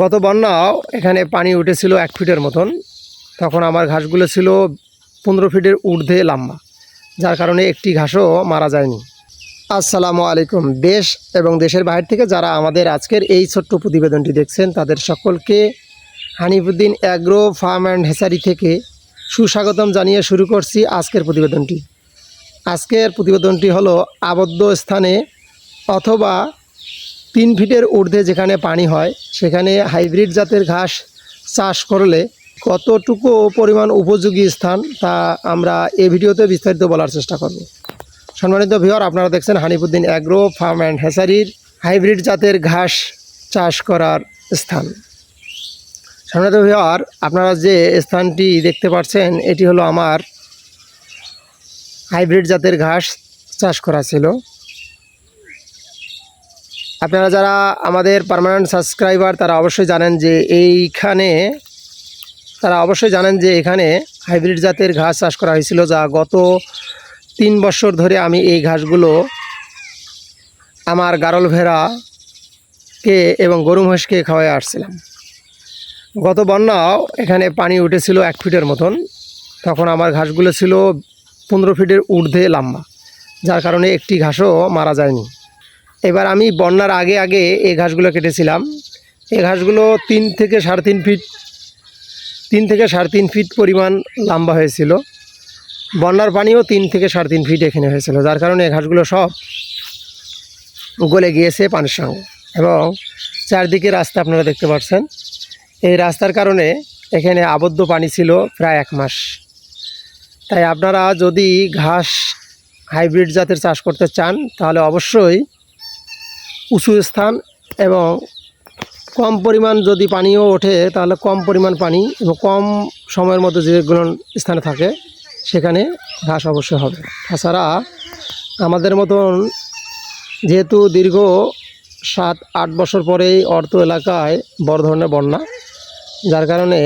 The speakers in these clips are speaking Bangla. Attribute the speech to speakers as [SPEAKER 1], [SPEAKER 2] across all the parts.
[SPEAKER 1] গত বন্যাও এখানে পানি উঠেছিল এক ফিটের মতন। তখন আমার ঘাসগুলো ছিল পনেরো ফিটের ঊর্ধ্বে লম্বা, যার কারণে একটি ঘাসও মারা যায়নি। আসসালামু আলাইকুম দেশ এবং দেশের বাইরে থেকে যারা আমাদের আজকের এই ছোট্ট প্রতিবেদনটি দেখছেন, তাদের সকলকে Hanifuddin agro farm and hatchery থেকে সুস্বাগতম জানিয়ে শুরু করছি আজকের প্রতিবেদনটি। আজকের প্রতিবেদনটি হলো আবদ্ধ স্থানে অথবা তিন ফিটের ঊর্ধ্বে যেখানে পানি হয়, সেখানে হাইব্রিড জাতের ঘাস চাষ করলে কতটুকু পরিমাণ উপযোগী স্থান তা আমরা এই ভিডিওতে বিস্তারিত বলার চেষ্টা করব। সম্মানিত ভিওর আপনারা দেখছেন হানিফুদ্দিন অ্যাগ্রো ফার্ম অ্যান্ড হ্যাসারির হাইব্রিড জাতের ঘাস চাষ করার স্থান। সম্মানিত ভিওর আপনারা যে স্থানটি দেখতে পাচ্ছেন, এটি হলো আমার হাইব্রিড জাতের ঘাস চাষ করা ছিল। আপনারা যারা আমাদের পার্মানেন্ট সাবস্ক্রাইবার তারা অবশ্যই জানেন যে এইখানে, তারা অবশ্যই জানেন যে এখানে হাইব্রিড জাতের ঘাস চাষ করা হয়েছিল যা গত তিন বছর ধরে আমি এই ঘাসগুলো আমার গারল ভেড়াকে এবং গরু মহিষকে খাওয়াই আসছিলাম। গত বন্যাও এখানে পানি উঠেছিল এক ফিটের মতন। তখন আমার ঘাসগুলো ছিল পনেরো ফিটের ঊর্ধ্বে লম্বা, যার কারণে একটি ঘাসও মারা যায়নি। এবার আমি বন্যার আগে আগে এই ঘাসগুলো কেটেছিলাম। এই ঘাসগুলো তিন থেকে সাড়ে তিন ফিট, তিন থেকে সাড়ে তিন ফিট পরিমাণ লম্বা হয়েছিল। বন্যার পানিও তিন থেকে সাড়ে তিন ফিট এখানে হয়েছিল, যার কারণে এই ঘাসগুলো সব গলে গিয়েছে পানির সঙ্গে। এবং চারদিকে রাস্তা আপনারা দেখতে পাচ্ছেন। এই রাস্তার কারণে এখানে আবদ্ধ পানি ছিল প্রায় এক মাস। তাই আপনারা যদি ঘাস হাইব্রিড জাতের চাষ করতে চান, তাহলে অবশ্যই উঁচু স্থান এবং কম পরিমাণ যদি পানিও ওঠে, তাহলে কম পরিমাণ পানি এবং কম সময়ের মধ্যে যেগুলো স্থানে থাকে, সেখানে ঘাস অবশ্যই হবে। তাছাড়া আমাদের মতন যেহেতু দীর্ঘ সাত, আট বছর পরেই অর্থ এলাকায় বড় ধরনের বন্যা, যার কারণে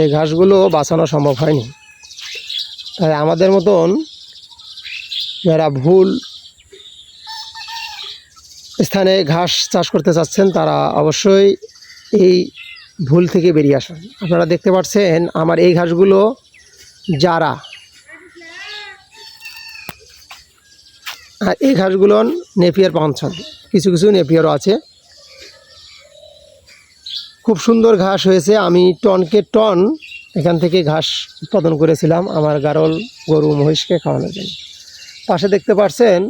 [SPEAKER 1] এই ঘাসগুলো বাঁচানো সম্ভব হয়নি। তাই আমাদের মতন যারা ভুল স্থানে ঘাস চাষ করতে চাচ্ছেন, তারা অবশ্যই এই ভুল থেকে বেরিয়ে আসুন। আপনারা দেখতে পাচ্ছেন, আমার এই ঘাসগুলো যারা আর এই ঘাসগুলো নেপিয়ার পাঞ্চন কিছু কিছু নেপিয়ারও আছে। খুব সুন্দর ঘাস হয়েছে, আমি টনকে টন এখান থেকে ঘাস উৎপাদন করেছিলাম, আমার গারল গরু মহিষকে খাওয়ানোর জন্য। পাশে দেখতে পাচ্ছেন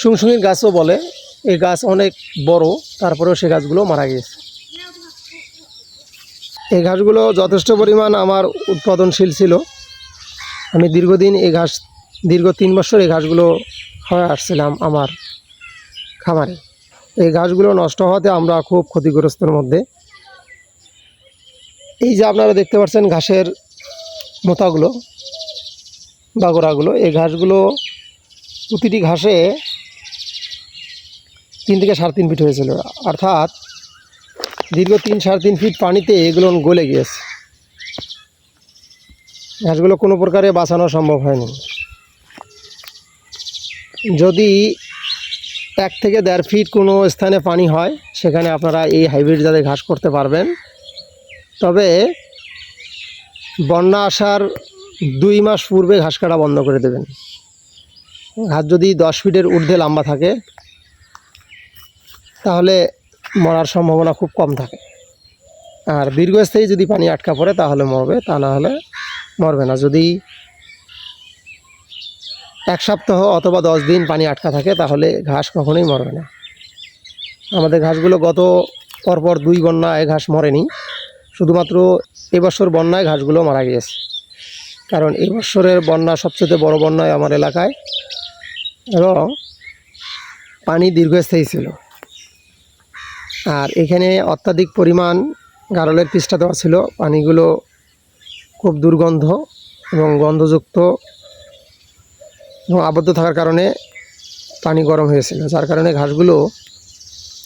[SPEAKER 1] সুংসুঙির গাছও বলে, এই গাছ অনেক বড়, তারপরেও সে গাছগুলো মারা গিয়েছে। এই ঘাসগুলো যথেষ্ট পরিমাণ আমার উৎপাদনশীল ছিল। আমি দীর্ঘদিন এই ঘাস, দীর্ঘ তিন বছর এই ঘাসগুলো হয়ে আসছিলাম আমার খামারে। এই ঘাসগুলো নষ্ট হওয়াতে আমরা খুব ক্ষতিগ্রস্তর মধ্যে। এই যে আপনারা দেখতে পাচ্ছেন ঘাসের মোতাগুলো বা গোড়াগুলো এই ঘাসগুলো প্রতিটি ঘাসে তিন থেকে সাড়ে তিন ফিট হয়েছিল। অর্থাৎ দীর্ঘ তিন সাড়ে তিন ফিট পানিতে এগুলো গলে গিয়েছে। ঘাসগুলো কোনো প্রকারে বাঁচানো সম্ভব হয়নি। যদি এক থেকে দেড় ফিট কোনো স্থানে পানি হয়, সেখানে আপনারা এই হাইব্রিড জাতের ঘাস করতে পারবেন। তবে বন্যা আসার দুই মাস পূর্বে ঘাস কাটা বন্ধ করে দেবেন। ঘাস যদি দশ ফিটের ঊর্ধ্বে লম্বা থাকে তাহলে মরার সম্ভাবনা খুব কম থাকে। আর দীর্ঘস্থায়ী যদি পানি আটকা পড়ে তাহলে মরবে, তা না হলে মরবে না। যদি এক সপ্তাহ অথবা দশ দিন পানি আটকা থাকে, তাহলে ঘাস কখনোই মরবে না। আমাদের ঘাসগুলো গত পরপর দুই বন্যায় ঘাস মরেনি। শুধুমাত্র এবছর বন্যায় ঘাসগুলো মারা গিয়েছে। কারণ এই বছরের বন্যা সবচেয়ে বড় বন্যায় আমার এলাকায়। এবং পানি দীর্ঘস্থায়ী ছিল। আর এখানে অত্যাধিক পরিমাণ গারলের পৃষ্ঠা দেওয়া ছিল। পানিগুলো খুব দুর্গন্ধ এবং গন্ধযুক্ত এবং আবদ্ধ থাকার কারণে পানি গরম হয়েছিল, যার কারণে ঘাসগুলো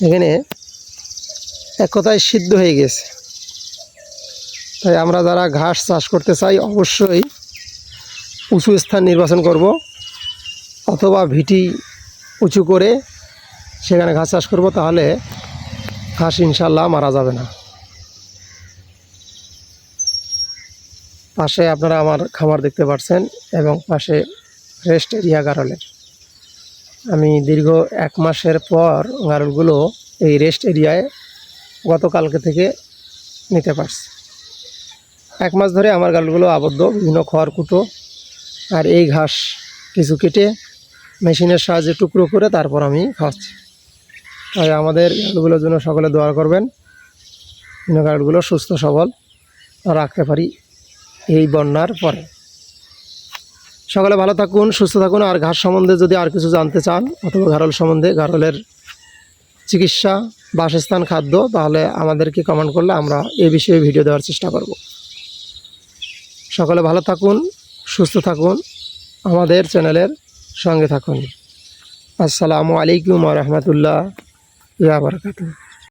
[SPEAKER 1] এখানে এক কথায় সিদ্ধ হয়ে গেছে। তাই আমরা যারা ঘাস চাষ করতে চাই, অবশ্যই উঁচু স্থান নির্বাচন করব অথবা ভিটি উঁচু করে সেখানে ঘাস চাষ করব, তাহলে হাঁস ইনশাল্লাহ মারা যাবে না। পাশে আপনারা আমার খামার দেখতে পাচ্ছেন এবং পাশে রেস্ট এরিয়া গারলের। আমি দীর্ঘ এক মাসের পর গারলগুলো এই রেস্ট এরিয়ায় গতকালকে থেকে নিতে পারছি। এক মাস ধরে আমার গালগুলো আবদ্ধ, বিভিন্ন খড় কুটো, আর এই ঘাস কিছু কেটে মেশিনের সাহায্যে টুকরো করে তারপর আমি খাওয়াচ্ছি। তাই আমাদের গালগুলোর জন্য সকলে দোয়া করবেন। বিভিন্ন গালগুলো সুস্থ, সবল রাখতে পারি এই বন্যার পরে। সকলে ভালো থাকুন, সুস্থ থাকুন। আর ঘাস সম্বন্ধে যদি আর কিছু জানতে চান, অথবা গারল সম্বন্ধে গারলের চিকিৎসা, বাসস্থান, খাদ্য, তাহলে আমাদেরকে কমেন্ট করলে আমরা এ বিষয়ে ভিডিও দেওয়ার চেষ্টা করব। সকলে ভালো থাকুন, সুস্থ থাকুন। আমাদের চ্যানেলের সঙ্গে থাকুন। আসসালামু আলাইকুম রহমতুল্লাহ। या बरकत